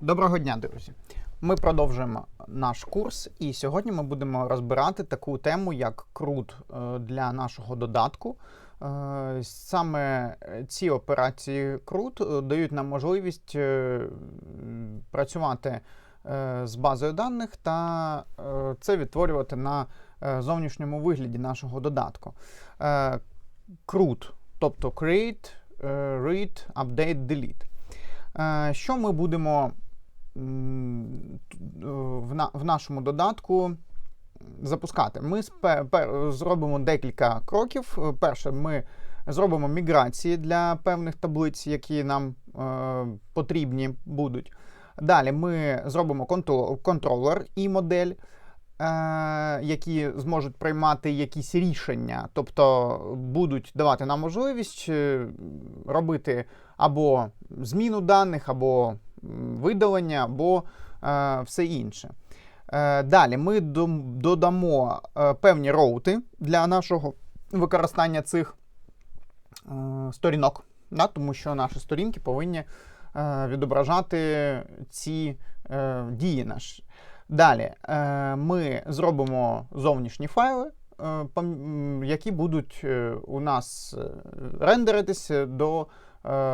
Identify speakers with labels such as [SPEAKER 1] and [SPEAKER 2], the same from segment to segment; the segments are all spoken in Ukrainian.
[SPEAKER 1] Доброго дня, друзі! Ми продовжуємо наш курс, і сьогодні ми будемо розбирати таку тему, як CRUD е, для нашого додатку. Е, Саме ці операції е, дають нам можливість е, працювати е, з базою даних та е, це відтворювати на е, зовнішньому вигляді нашого додатку. Е, CRUD, тобто Create, е, Read, Update, Delete. Е, Що ми будемо е, в, на, в нашому додатку запускати? Ми спе- пер- зробимо декілька кроків. Перше, ми зробимо міграції для певних таблиць, які нам е, потрібні будуть. Далі ми зробимо контролер і модель. е, Які зможуть приймати якісь рішення, тобто будуть давати нам можливість е, робити або зміну даних, або видалення, або е, все інше. Е, далі ми додамо е, певні роути для нашого використання цих сторінок, тому що наші сторінки повинні відображати ці дії наші. Далі ми зробимо зовнішні файли, які будуть у нас рендеритися до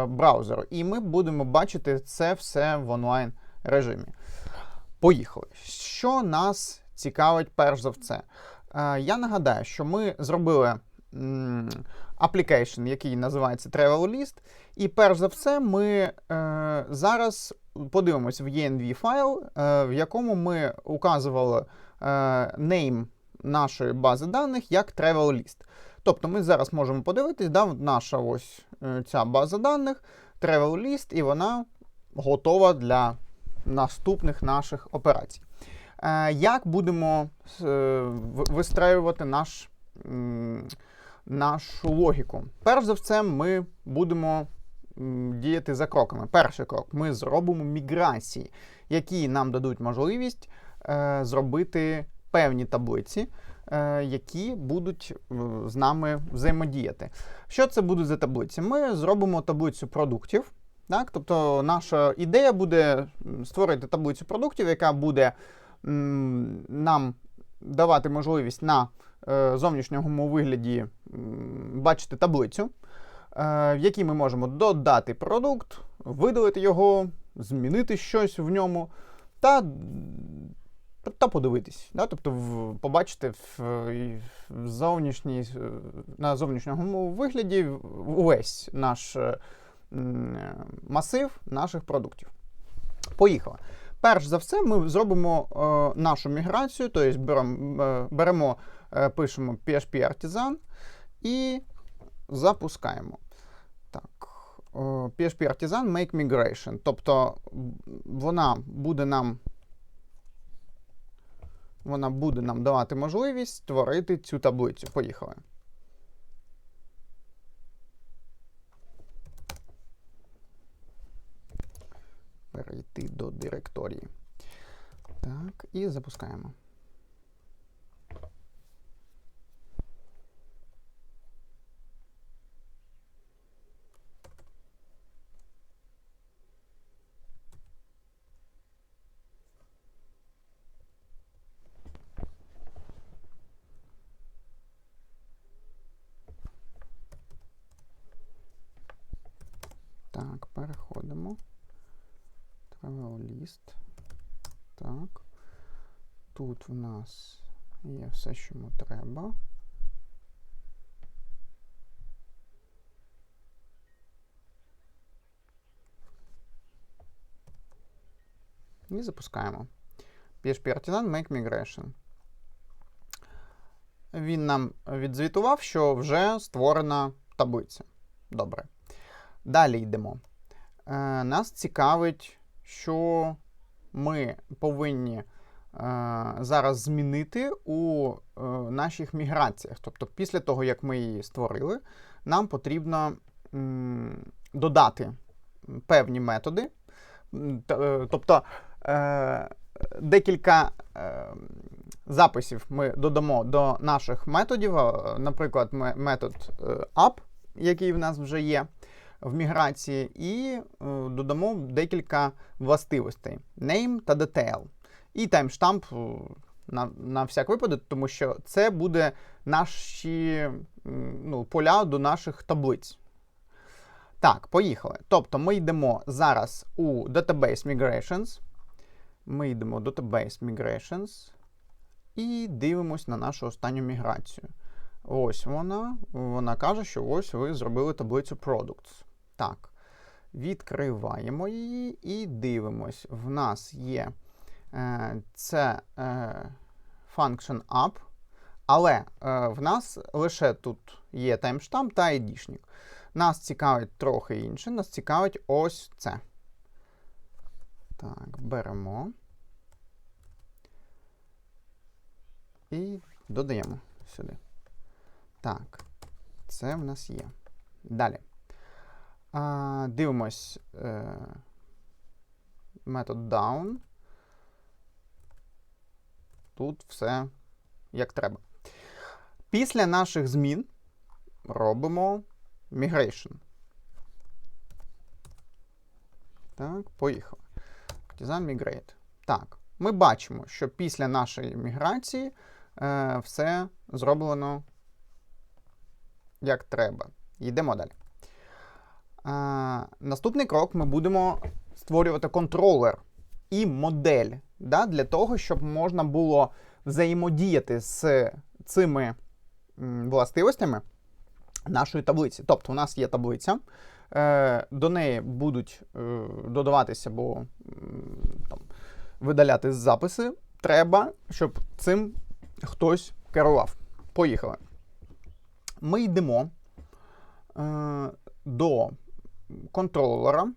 [SPEAKER 1] браузеру. І ми будемо бачити це все в онлайн режимі. Поїхали. Що нас цікавить перш за все? Е, я нагадаю, що ми зробили application, який називається Travel List. І перш за все, ми е, зараз подивимось в ENV файл, е, в якому ми указували е, name нашої бази даних як Travel List. Тобто ми зараз можемо подивитись, да, наша ось е, ця база даних, Travel List, і вона готова для наступних наших операцій. Е, як будемо е, вистраювати наш, нашу логіку? Перш за все, ми будемо діяти за кроками. Перший крок ми зробимо міграції, які нам дадуть можливість зробити певні таблиці, які будуть е, з нами взаємодіяти. Що це будуть за таблиці? Ми зробимо таблицю продуктів. Так? Тобто наша ідея буде створити таблицю продуктів, яка буде нам давати можливість на е, зовнішньому вигляді бачити таблицю, е, в якій ми можемо додати продукт, видалити його, змінити щось в ньому та, та подивитись. Да? Тобто в, побачити в, в зовнішній, е, на зовнішньому вигляді увесь наш е, е, масив наших продуктів. Поїхали. Перш за все, ми зробимо е, нашу міграцію, тобто беремо, беремо е, пишемо PHP Artisan і запускаємо. Так. е, PHP Artisan Make Migration. Тобто вона буде нам вона буде нам давати можливість створити цю таблицю. Поїхали. Перейти до директорії. Так, і запускаємо. Так, переходимо. Travel list. Так. Тут в нас є все, що йому треба. І запускаємо. PHP Artisan Make Migration. Він нам відзвітував, що вже створена таблиця. Добре. Далі йдемо. Е, нас цікавить, що ми повинні зараз змінити у е, наших міграціях. Тобто, після того, як ми її створили, нам потрібно додати певні методи. Е, Тобто е, декілька е, записів ми додамо до наших методів. Е, Наприклад, метод е, up, який в нас вже є. в міграції, і е, додамо декілька властивостей: name та detail. І таймштамп е, на, на всяк випадок, тому що це буде наші ну, поля до наших таблиць. Так, поїхали. Тобто ми йдемо зараз у Database Migrations. Ми йдемо в Database Migrations і дивимось на нашу останню міграцію. Ось вона. Вона каже, що ось ви зробили таблицю Products. Так. Відкриваємо її і дивимось. В нас є це е, function up, але е, в нас лише тут є таймштамп та айдішник. Нас цікавить трохи інше, нас цікавить ось це. Так, беремо. І додаємо сюди. Так, це в нас є. Далі. А, Дивимось е, метод down. Тут все як треба. Після наших змін робимо migration. Так, поїхали. Partisan migrate. Так, ми бачимо, що після нашої міграції е, все зроблено як треба. Йдемо далі. Е, наступний крок ми будемо створювати контролер і модель да, для того, щоб можна було взаємодіяти з цими властивостями нашої таблиці. Тобто, у нас є таблиця, е, до неї будуть е, додаватися або там, видаляти записи. Треба, щоб цим хтось керував. Поїхали. Ми йдемо е, до контролера.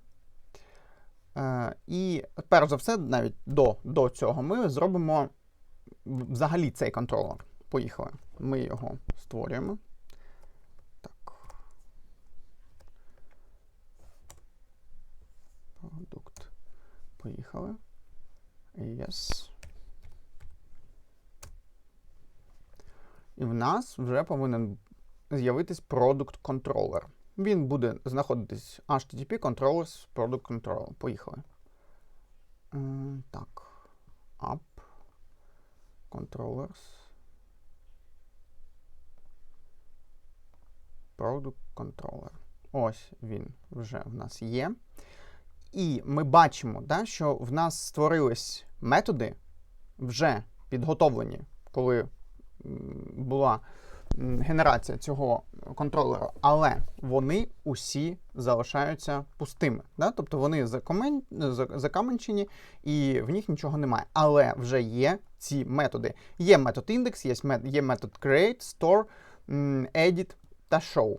[SPEAKER 1] Е, і перш за все, навіть до, до цього, ми зробимо взагалі цей контролер. Поїхали. Ми його створюємо. Так. Продукт. Поїхали. Yes. І в нас вже повинен з'явитись Controller. Він буде знаходитись HTTP Controllers Product Controller. Поїхали. Е, Так. App. Controllers. Product Controller. Ось він вже в нас є. І ми бачимо, да, що в нас створились методи вже підготовлені, коли була генерація цього контролера, але вони усі залишаються пустими. Да? Тобто вони закомен... закаменчені і в них нічого немає. Але вже є ці методи. Є метод index, є, мет... є метод create, store, edit та show.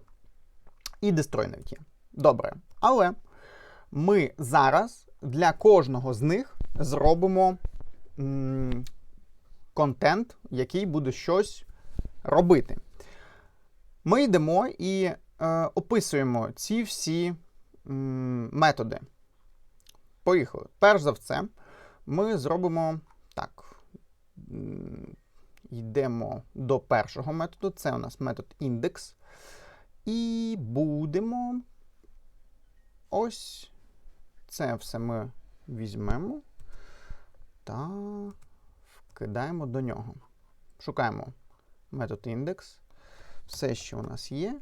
[SPEAKER 1] І destroy навіть є. Добре. Але ми зараз для кожного з них зробимо контент, який буде щось робити. Ми йдемо і е, описуємо ці всі м, методи. Поїхали. Перш за все, ми зробимо так. Йдемо до першого методу. Це у нас метод index. І будемо ось це все ми візьмемо та вкидаємо до нього. Шукаємо метод індекс. Все, що у нас є,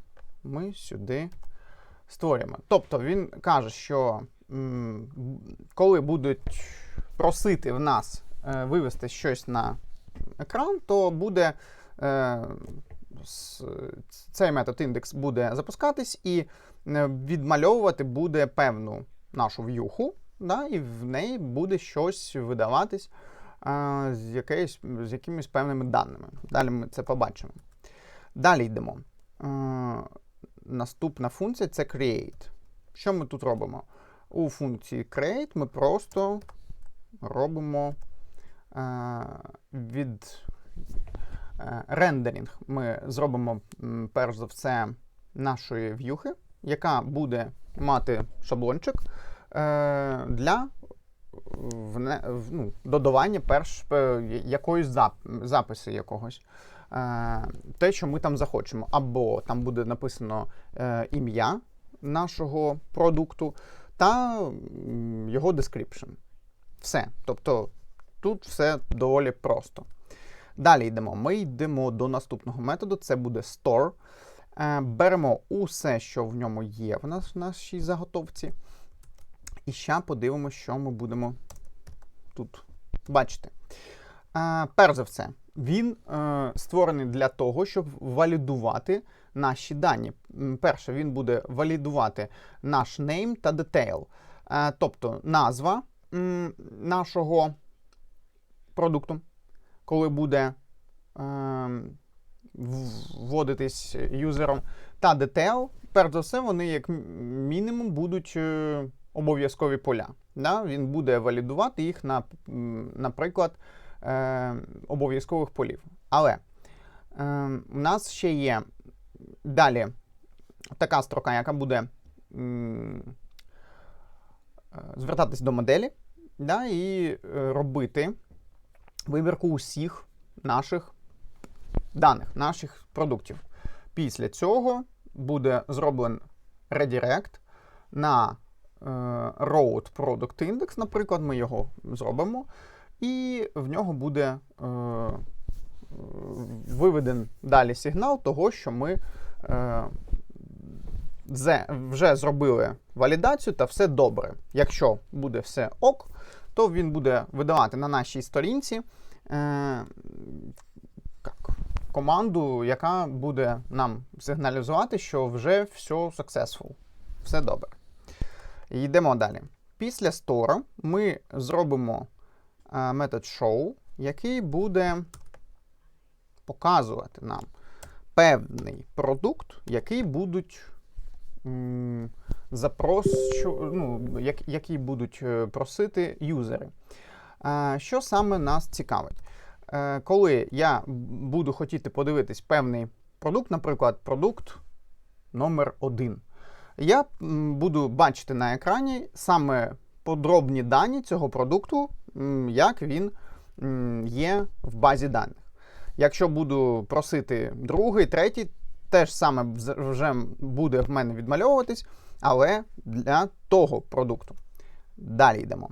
[SPEAKER 1] ми сюди створюємо. Тобто він каже, що коли будуть просити в нас е, вивести щось на екран, то буде е, цей метод індекс буде запускатись і е, відмальовувати буде певну нашу в'юху, да, і в неї буде щось видаватись з, якоюсь, з якимись певними даними. Далі ми це побачимо. Далі йдемо. Е, наступна функція це create. Що ми тут робимо? У функції create ми просто робимо е, від рендеринг. Ми зробимо перш за все нашої в'юхи, яка буде мати шаблончик е, для ну, додавання перш якоїсь зап, запису якогось. Е, те, що ми там захочемо. Або там буде написано е, ім'я нашого продукту та його description. Все. Тобто тут все доволі просто. Далі йдемо. Ми йдемо до наступного методу, це буде store. Е, Беремо усе, що в ньому є в нас в нашій заготовці. І ще подивимося, що ми будемо тут бачити. Перш за все, він е, створений для того, щоб валідувати наші дані. Перше, він буде валідувати наш name та detail. Е, Тобто назва м, нашого продукту, коли буде в- вводитись юзером, та detail, перш за все, вони як мінімум будуть е, обов'язкові поля. Да? Він буде валідувати їх на, наприклад, е, обов'язкових полів. Але е, у нас ще є далі така строка, яка буде м, звертатись до моделі да, і е, робити вибірку усіх наших даних, наших продуктів. Після цього буде зроблен редирект на е, Road Product Index, наприклад, ми його зробимо, і в нього буде е, виведен далі сигнал того, що ми е, вже зробили валідацію та все добре. Якщо буде все ок, то він буде видавати на нашій сторінці е, як, команду, яка буде нам сигналізувати, що вже все successful, все добре. Йдемо далі. Після store ми зробимо метод show, який буде показувати нам певний продукт, який будуть м, запрощу, ну, як, які будуть е, просити юзери. Е, Що саме нас цікавить? Е, Коли я буду хотіти подивитись певний продукт, наприклад, продукт номер 1 я буду бачити на екрані саме подробні дані цього продукту, як він є в базі даних. Якщо буду просити другий, третій, теж саме вже буде в мене відмальовуватись, але для того продукту. Далі йдемо.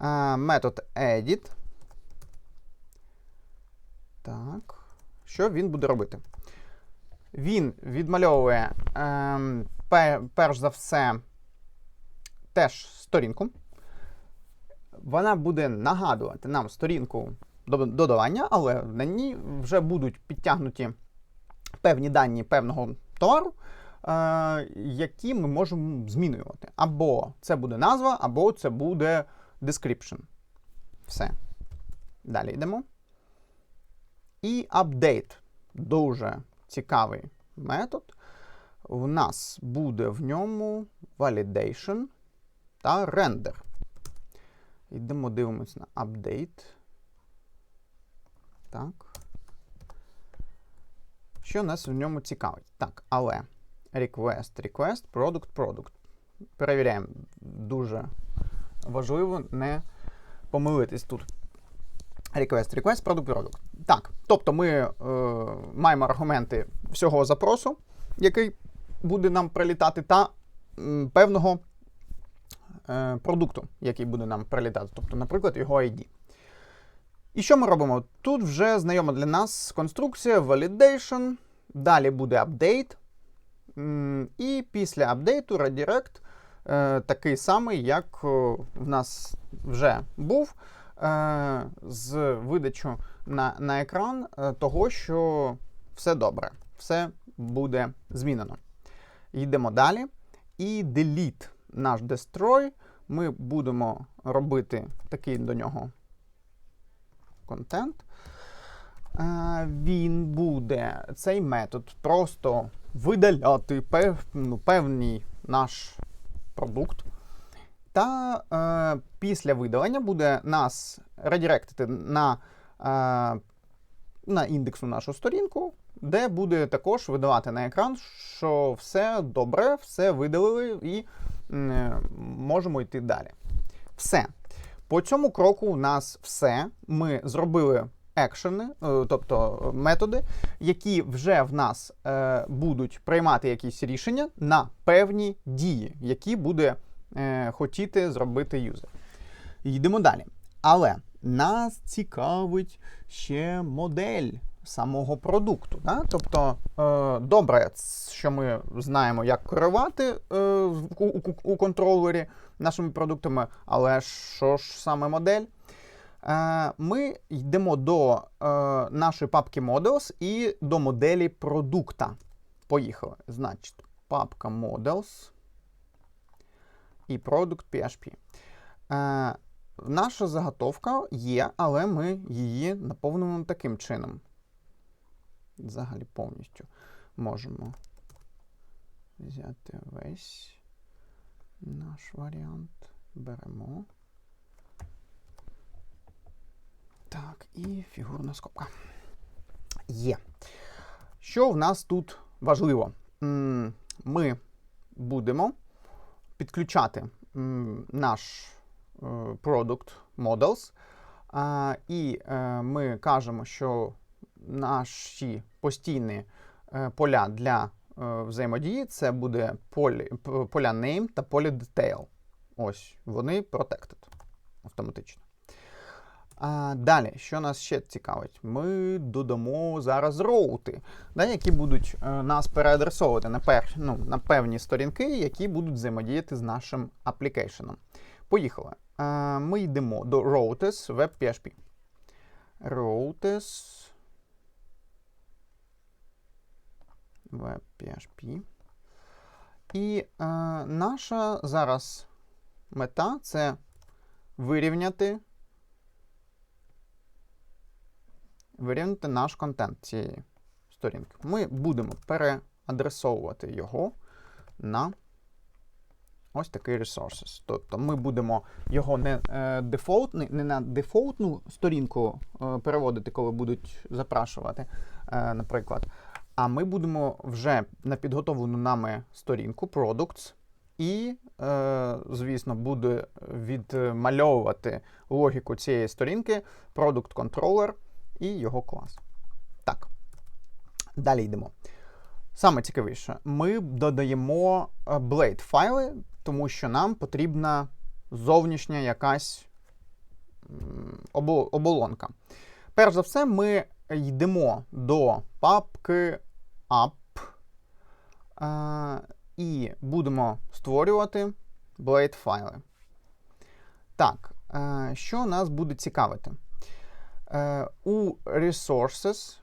[SPEAKER 1] Е, Метод edit. Так. Що він буде робити? Він відмальовує ем, перш за все теж сторінку. Вона буде нагадувати нам сторінку додавання, але на ній вже будуть підтягнуті певні дані певного товару, е, які ми можемо змінювати. Або це буде назва, або це буде description. Все. Далі йдемо. І update. Дуже цікавий метод. У нас буде в ньому validation та render. Йдемо, дивимося на update. Так. Що нас в ньому цікавить? Так, але request, request, product, product. Перевіряємо. Дуже важливо не помилитись тут. Request, request, product, product. Так, тобто ми е, маємо аргументи всього запросу, який буде нам прилітати, та м, певного продукту, який буде нам прилітати. Тобто, наприклад, його ID. І що ми робимо? Тут вже знайома для нас конструкція, validation, далі буде update. І після апдейту redirect е, такий самий, як в нас вже був, е, з видачу на, на екран е, того, що все добре, все буде змінено. Йдемо далі. І delete наш destroy. Ми будемо робити такий до нього контент. Е, Він буде цей метод просто видаляти пев, ну, певний наш продукт. Та е, після видалення буде нас редиректити на, е, на індексу нашу сторінку, де буде також видавати на екран, що все добре, все видалили і можемо йти далі. Все. По цьому кроку у нас все. Ми зробили екшени, е, тобто е, методи, які вже в нас е, будуть приймати якісь рішення на певні дії, які буде е, хотіти зробити юзер. Йдемо далі. Але нас цікавить ще модель самого продукту. Да? Тобто, е, добре, що ми знаємо, як керувати е, у, у, у контролері нашими продуктами, але що ж саме модель? Е, ми йдемо до е, нашої папки Models і до моделі продукта. Поїхали. Значить, папка Models і Product PHP. Е, наша заготовка є, але ми її наповнимо таким чином. Взагалі повністю можемо взяти весь наш варіант. Беремо. Так, і фігурна скобка. Є. Що в нас тут важливо? Ми будемо підключати наш е, product models, і е, ми кажемо, що наші постійні е, поля для е, взаємодії це буде полі, поля name та поле detail. Ось вони protected автоматично. А, далі, що нас ще цікавить? Ми додамо зараз роути, да, які будуть е, нас переадресовувати на, пер, ну, на певні сторінки, які будуть взаємодіяти з нашим аплікейшеном. Поїхали. Е, ми йдемо до routes web.php. Routes web.php. І е, наша зараз мета це вирівняти вирівняти наш контент цієї сторінки. Ми будемо переадресовувати його на ось такий resources. Тобто ми будемо його не, е, дефолтний, не на дефолтну сторінку е, переводити, коли будуть запрашувати, е, наприклад. А ми будемо вже на підготовлену нами сторінку Products, і, е, звісно, буде відмальовувати логіку цієї сторінки Product Controller і його клас. Так. Далі йдемо. Саме цікавіше, ми додаємо е, Blade файли, тому що нам потрібна зовнішня якась оболонка. Перш за все, ми йдемо до папки App е, і будемо створювати Blade файли. Так, е, що нас буде цікавити? Е, у Resources,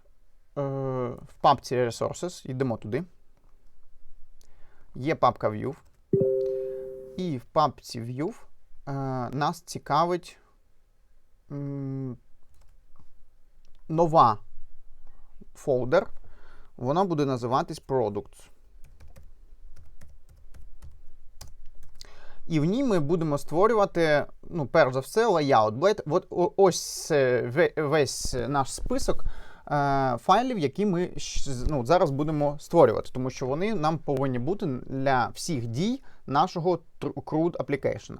[SPEAKER 1] е, в папці Resources, йдемо туди. Є папка View. І в папці View е, нас цікавить м, нова фолдер. Вона буде називатись Products. І в ній ми будемо створювати, ну, перш за все, layout. От ось весь наш список е, файлів, які ми ну, зараз будемо створювати, тому що вони нам повинні бути для всіх дій нашого тр- CRUD application.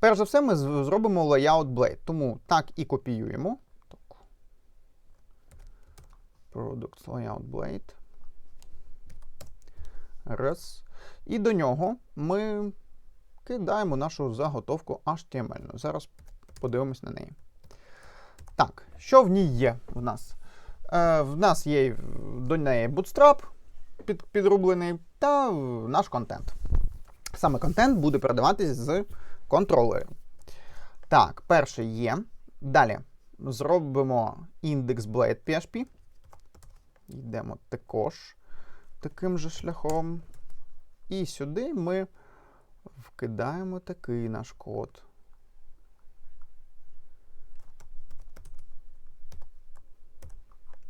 [SPEAKER 1] Перш за все, ми зробимо layout blade. Тому так і копіюємо. Так. Products layout blade. Раз. І до нього ми кидаємо нашу заготовку HTML. Зараз подивимось на неї. Так, що в ній є в нас? Е, в нас є до неї Bootstrap під, підрублений та наш контент. Саме контент буде передаватись з контролерів. Так, перше є. Далі зробимо index blade PHP. Йдемо також таким же шляхом. І сюди ми вкидаємо такий наш код.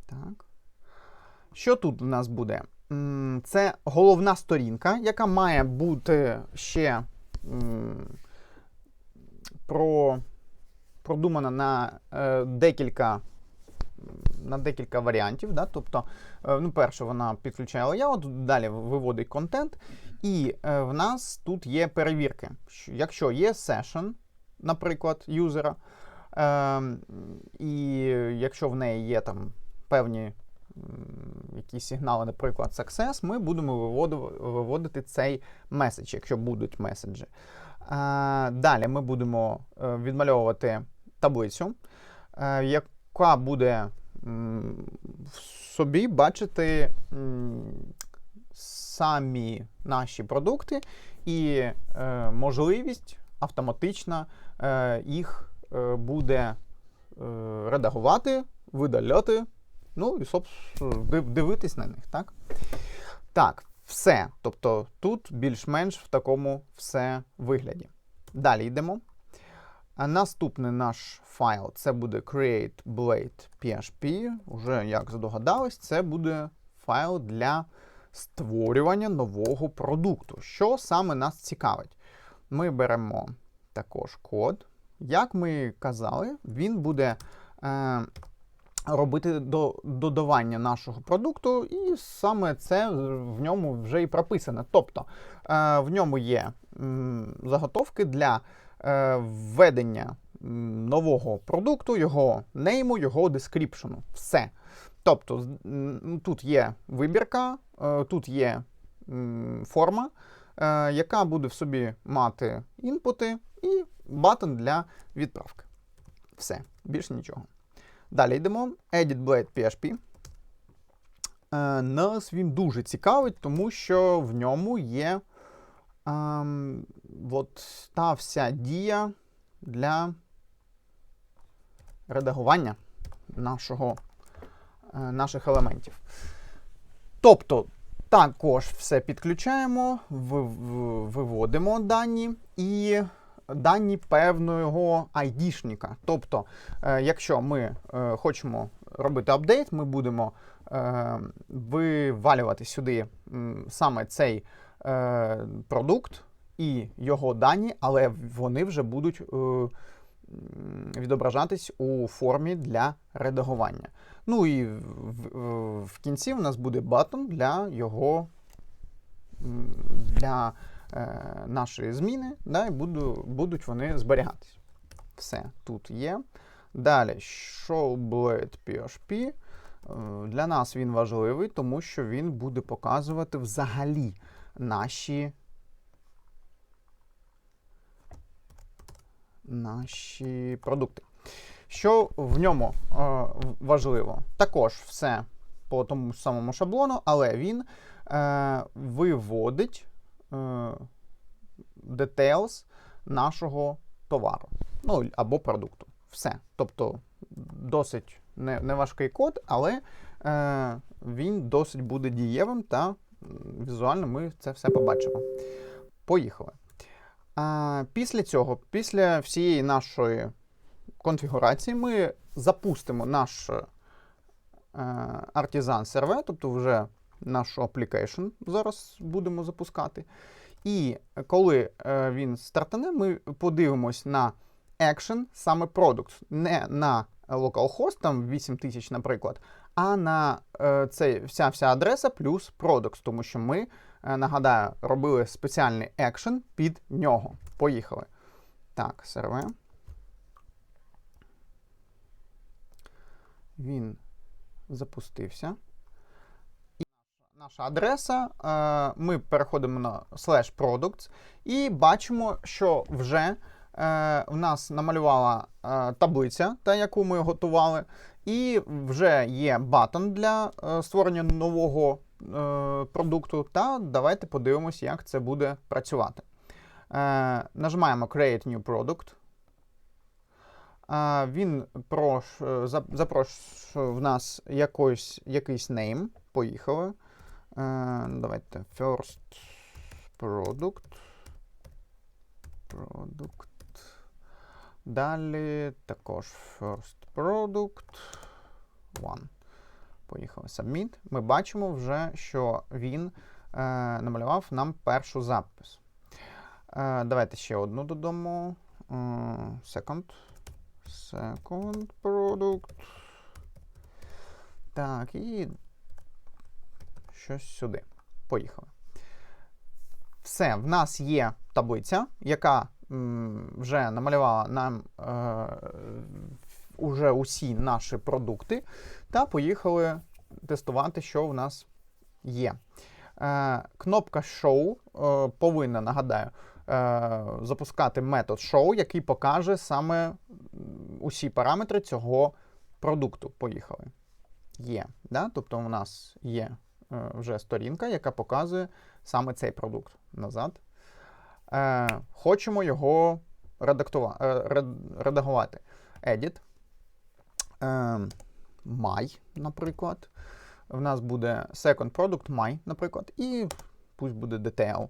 [SPEAKER 1] Так. Що тут у нас буде? Це головна сторінка, яка має бути ще про, продумана на е, декілька. На декілька варіантів, да? тобто, е, ну, перше, вона підключає layout, далі виводить контент, і е, в нас тут є перевірки. Якщо є session, наприклад, юзера, Ем, і якщо в неї є там певні якісь сигнали, наприклад, success, ми будемо виводити цей меседж, якщо будуть меседжі. Е, Далі ми будемо відмальовувати таблицю, яка буде в собі бачити самі наші продукти і е, можливість автоматично е, їх е, буде редагувати, видаляти, ну і дивитись на них, так? Так, все. Тобто тут більш-менш в такому все вигляді. Далі йдемо. А наступний наш файл це буде create.blade.php. Уже як здогадались, це буде файл для створювання нового продукту. Що саме нас цікавить? Ми беремо також код. Як ми казали, він буде е, робити до, додавання нашого продукту, і саме це в ньому вже і прописано. Тобто е, в ньому є м, заготовки для введення нового продукту, його нейму, його дескріпшену. Все. Тобто, тут є вибірка, е, тут є форма, е, яка буде в собі мати інпути і батон для відправки. Все, більше нічого. Далі йдемо. Edit Blade PHP. Е, нас він дуже цікавить, тому що в ньому є ем, от та вся дія для редагування нашого, е, наших елементів. Тобто, також все підключаємо, виводимо дані і дані певного айдішника. Тобто, е, якщо ми е, хочемо робити апдейт, ми будемо вивалювати сюди саме цей е, продукт і його дані, але вони вже будуть е, відображатись у формі для редагування. Ну і в, в- в кінці в нас буде батон для його для е, нашої зміни, да, і буду, будуть вони зберігатись. Все тут є. Далі, showblade PHP. Е, Для нас він важливий, тому що він буде показувати взагалі наші. Наші продукти. Що в ньому е, важливо? Також все по тому самому шаблону, але він е, виводить е, details нашого товару ну, або продукту. Все. Тобто досить не, неважкий код, але е, він досить буде дієвим та візуально ми це все побачимо. Поїхали. А, після цього, після всієї нашої конфігурації, ми запустимо наш е, Artisan сервер, тобто вже нашу application зараз будемо запускати. І коли е, він стартане, ми подивимось на action, саме product, не на localhost, там 8000, наприклад, а на е, цей, вся вся адреса плюс products, тому що ми, е, нагадаю, робили спеціальний action під нього. Поїхали. Так, сервер. Він запустився. І наша адреса. е, Ми переходимо на slash products і бачимо, що вже е, в нас намалювала е, таблиця, та яку ми готували, і вже є батон для е, створення нового е, продукту. Та давайте подивимось, як це буде працювати. Е, Нажимаємо Create New Product. Він прош, е, запрошує в нас якийсь, якийсь name. Поїхали. Е, Давайте first product. Product. Далі також first product. One. Поїхали. Submit. Ми бачимо вже, що він е, намалював нам першу запис. Е, давайте ще одну додамо. Е, second. Second product. Так, і щось сюди. Поїхали. Все, в нас є таблиця, яка вже намалювала нам е, уже усі наші продукти, та поїхали тестувати, що в нас є. Е, кнопка Show е, повинна, нагадаю, запускати метод Show, який покаже саме усі параметри цього продукту. Поїхали. Є. Да? Тобто у нас є вже сторінка, яка показує саме цей продукт назад. Е, хочемо його е, редагувати. Edit. Е, My, наприклад. В нас буде second product my, наприклад, і пусть буде detail.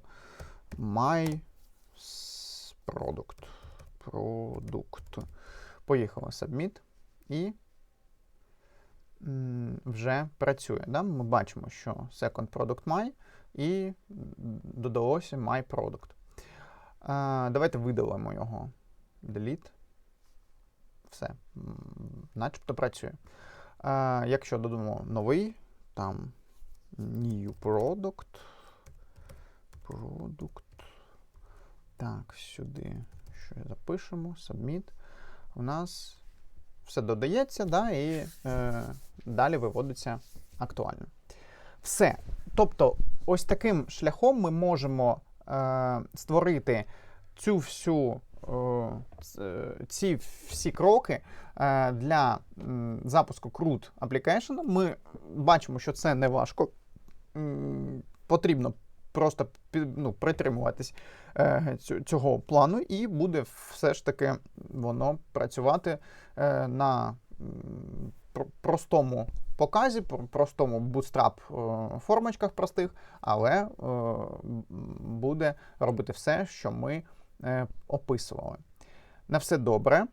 [SPEAKER 1] My product. Продукт. Поїхали submit і вже працює. Да? Ми бачимо, що second product my і додалося my product. Е, давайте видалимо його. Delete. Все. Начебто працює. Е, якщо додамо новий, там new product. Product. Так, сюди що запишемо, submit. У нас все додається, да, і е, далі виводиться актуально. Все. Тобто, ось таким шляхом ми можемо створити цю всю, е, ці всі кроки е, для запуску CRUD Application. Ми бачимо, що це не важко. Потрібно просто ну, притримуватись е, цього плану, і буде все ж таки воно працювати е, на простому показі, простому bootstrap е, формочках простих, але е, буде робити все, що ми е, описували. На все добре.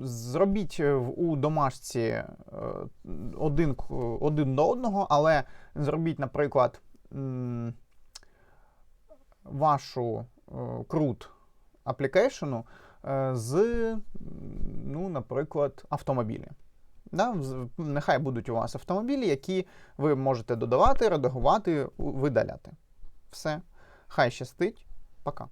[SPEAKER 1] Зробіть у домашці один, один до одного, але зробіть, наприклад, вашу крут аплікейшену з, ну, наприклад, автомобілі. Да? Нехай будуть у вас автомобілі, які ви можете додавати, редагувати, видаляти. Все. Хай щастить. Пока.